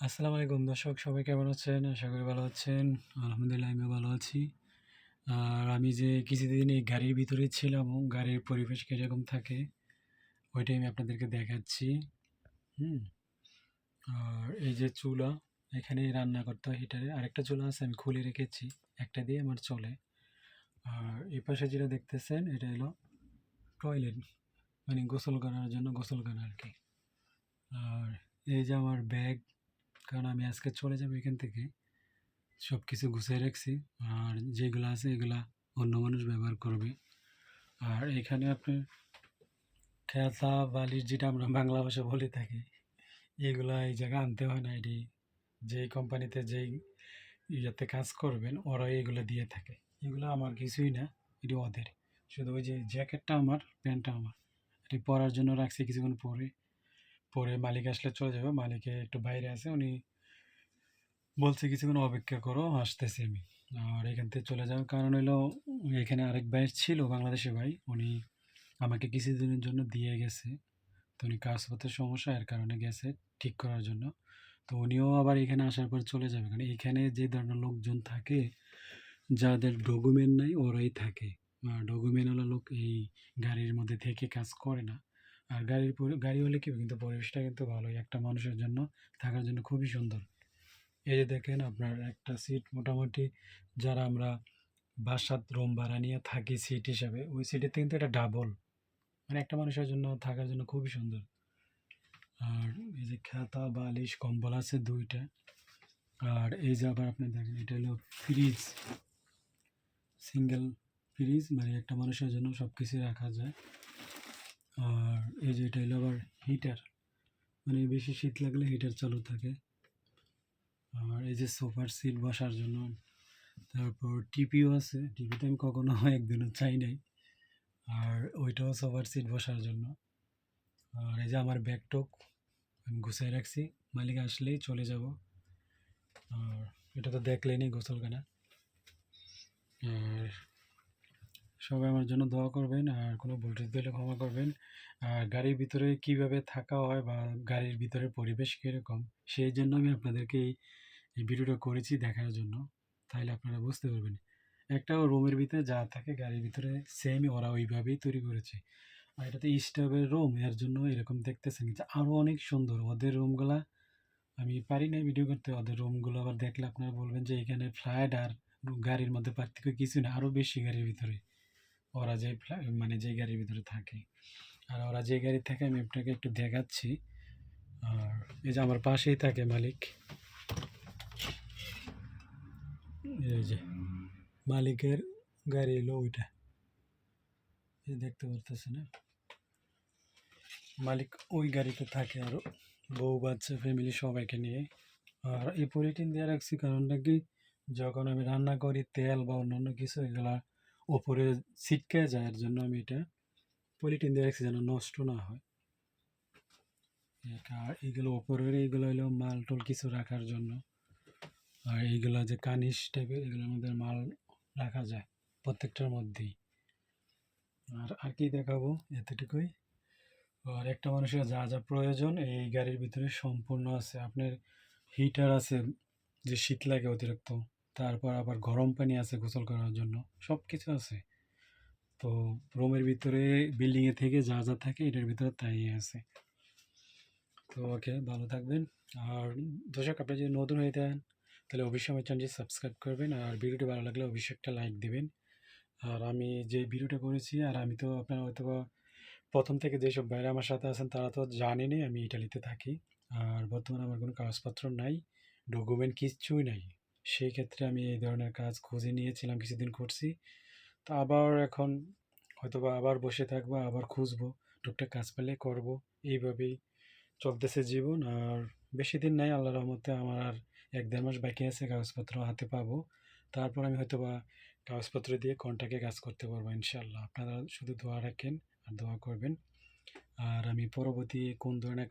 আসসালামু আলাইকুম দর্শক, সবাই কেমন আছেন? আশা করি ভালো আছেন। আলহামদুলিল্লাহ, আমিও ভালো আছি। আর আমি যে কিছুদিন এই গাড়ির ভিতরে ছিলাম, গাড়ির পরিবেশ কীরকম থাকে, ওইটাই আমি আপনাদেরকে দেখাচ্ছি। হুম? আর এই যে চুলা, এখানে রান্না করতে হয় হিটারে। আরেকটা চুলা আছে, আমি খুলে রেখেছি। একটা দিয়ে আমার চলে। আর এই পাশে যেটা দেখতেছেন, এটা হলো টয়লেট মানে গোসল করার জন্য গোসল করা আর কি। আর এই যে আমার ব্যাগ কারণ আমি আজকে চলে যাব এখান থেকে। সব কিছু গুছিয়ে রাখছি। আর যেগুলো আছে এগুলা অন্য মানুষ ব্যবহার করবে। আর এখানে আপনি খেতা, বালিশ যেটা আমরা বাংলা ভাষা বলে থাকি, এগুলা এই জায়গায় আনতে হয় না। এটি যেই কোম্পানিতে যেই ইয়েতে কাজ করবেন ওরা এগুলো দিয়ে থাকে। এগুলো আমার কিছুই না, এটি ওদের। শুধু ওই যে জ্যাকেটটা আমার, প্যান্টটা আমার। এটি পরার জন্য রাখছি কিছুক্ষণ পরে। পরে মালিক আসলে চলে যাবে, মালিকে একটু বাইরে আছে, উনি বলছে কিছুক্ষণ অপেক্ষা করো, আসতেছি আমি। আর এখান থেকে চলে যাওয়ার কারণ হলো এখানে আরেক ভাই ছিল, বাংলাদেশি ভাই, উনি আমাকে কিছুদিনের জন্য দিয়ে গেছে। তো উনি কাজপত্রের সমস্যা, এর কারণে গেছে ঠিক করার জন্য। তো উনিও আবার এখানে আসার পর চলে যাবে, কারণ এখানে যে ধরনের লোকজন থাকে, যাদের ডকুমেন্ট নাই, ওরাই থাকে। ডকুমেন্ট হলো লোক এই গাড়ির মধ্যে থেকে কাজ করে না। আর গাড়ির গাড়ি হলে কি কিন্তু পরিবেশটা কিন্তু ভালোই, একটা মানুষের জন্য, থাকার জন্য খুবই সুন্দর। এই যে দেখেন আপনার একটা সিট মোটামুটি, যারা আমরা বাসাত রুম ভাড়া নিয়ে থাকি সিট হিসাবে, ওই সিটের কিন্তু এটা ডাবল মানে একটা মানুষের জন্য, থাকার জন্য খুবই সুন্দর। আর এই যে খাতা, বালিশ, কম্বল আছে দুইটা। আর এই যে আবার আপনি দেখেন, এটা হলো ফ্রিজ সিঙ্গেল ফ্রিজ মানে একটা মানুষের জন্য সব কিছু রাখা যায়। এই যে এটা হলো আবার হিটার মানে বেশি শীত লাগলে হিটার চালু থাকে। আর এই যে সোফার সিট বসার জন্য। তারপর টিপিও আছে। টিপিতে আমি কখনো একদিনও চাই নাই। আর ওইটাও সোফার সিট বসার জন্য। আর এই যে আমার ব্যাগটক আমি গুছিয়ে রাখছি। মালিক আসলেই চলে যাব। আর এটা তো দেখলেনি গোসলখানা। আর সবাই আমার জন্য দোয়া করবেন আর কোনো ভুলটুল দিলে ক্ষমা করবেন। আর গাড়ির ভিতরে কীভাবে থাকা হয় বা গাড়ির ভিতরে পরিবেশ কীরকম, সেই জন্য আমি আপনাদেরকে এই ভিডিওটা করেছি দেখার জন্য। তাহলে আপনারা বুঝতে পারবেন। একটা রুমের ভিতরে যা থাকে গাড়ির ভিতরে সেমই ওরা ওইভাবেই তৈরি করেছে। আর এটাতে স্টাফের রুম এর জন্য এরকম দেখতেছেন। কিন্তু আরও অনেক সুন্দর। ওদের রুমগুলা আমি পারি না ভিডিও করতে। ওদের রুমগুলো আবার দেখলে আপনারা বলবেন যে এখানে ফ্লাইট আর গাড়ির মধ্যে পার্থক্য কিছু না আরও বেশি গাড়ির ভিতরে। ওরা যে মানে যে গাড়ির ভিতরে থাকে। আর ওরা যে গাড়ি থাকে আমি আপনাকে একটু দেখাচ্ছি, আর এই যে আমার পাশেই থাকে মালিক। এই যে মালিকের গাড়ি এলো ওইটা। এই দেখতে পারতেছে না? মালিক ওই গাড়িতে থাকে আরও বউ, বাচ্চা ফ্যামিলি সবাইকে নিয়ে। আর এই পলিটিন দিয়ে রাখছি কারণটা কি যখন আমি রান্না করি তেল বা অন্যান্য কিছু, এগুলা ওপরে ছিটকে যায় এর জন্য আমি এটা পলিটিন দিয়ে রাখছি যেন নষ্ট না হয়। এইগুলো ওপরের, এইগুলো হলো মাল টল কিছু রাখার জন্য। আর এইগুলো যে কানিস টাইপের, এগুলোর মধ্যে মাল রাখা যায় প্রত্যেকটার মধ্যেই। আর আর কি দেখাবো এতটুকুই। আর একটা মানুষের যা যা প্রয়োজন এই গাড়ির ভিতরে সম্পূর্ণ আছে। আপনার হিটার আছে, যে শীত লাগে অতিরিক্ত। তারপর আবার গরম পানি আছে গোসল করার জন্য সব কিছু আছে। তো রুমের ভিতরে বিল্ডিংয়ে থেকে যা যা থাকে এটার ভিতরে তাই আছে। তো ওকে, ভালো থাকবেন। আর দর্শক, আপনি যদি নতুন হয়ে থাকেন, তাহলে অবশ্যই আমার চ্যানেলটি সাবস্ক্রাইব করবেন। আর ভিডিওটি ভালো লাগলে অবশ্যই একটা লাইক দেবেন। আর আমি যে ভিডিওটা করেছি, আর আমি তো আপনার হয়তো প্রথম থেকে যেসব বাইরে আমার সাথে আছেন, তারা তো জানেনই আমি ইটালিতে থাকি। আর বর্তমানে আমার কোনো কাগজপত্র নাই, ডকুমেন্ট কিচ্ছুই নাই। সেই ক্ষেত্রে আমি এই ধরনের কাজ খুঁজে নিয়েছিলাম, কিছুদিন করছি। তো আবার এখন হয়তো বা আবার বসে থাকব, আবার খুঁজবো, টুকটাক কাজ পেলে করব, এইভাবেই চলতেছে জীবন। আর বেশি দিন নাই আল্লাহ রহমতে আমার আর এক দেড় মাস বাকি আছে, কাগজপত্র হাতে পাবো। তারপর আমি হয়তো বা কাগজপত্র দিয়ে কন্ট্রাক্টে কাজ করতে পারব ইনশাল্লাহ আপনারা শুধু দোয়া রাখেন আর দোয়া করবেন। আর আমি পরবর্তী কোন ধরনের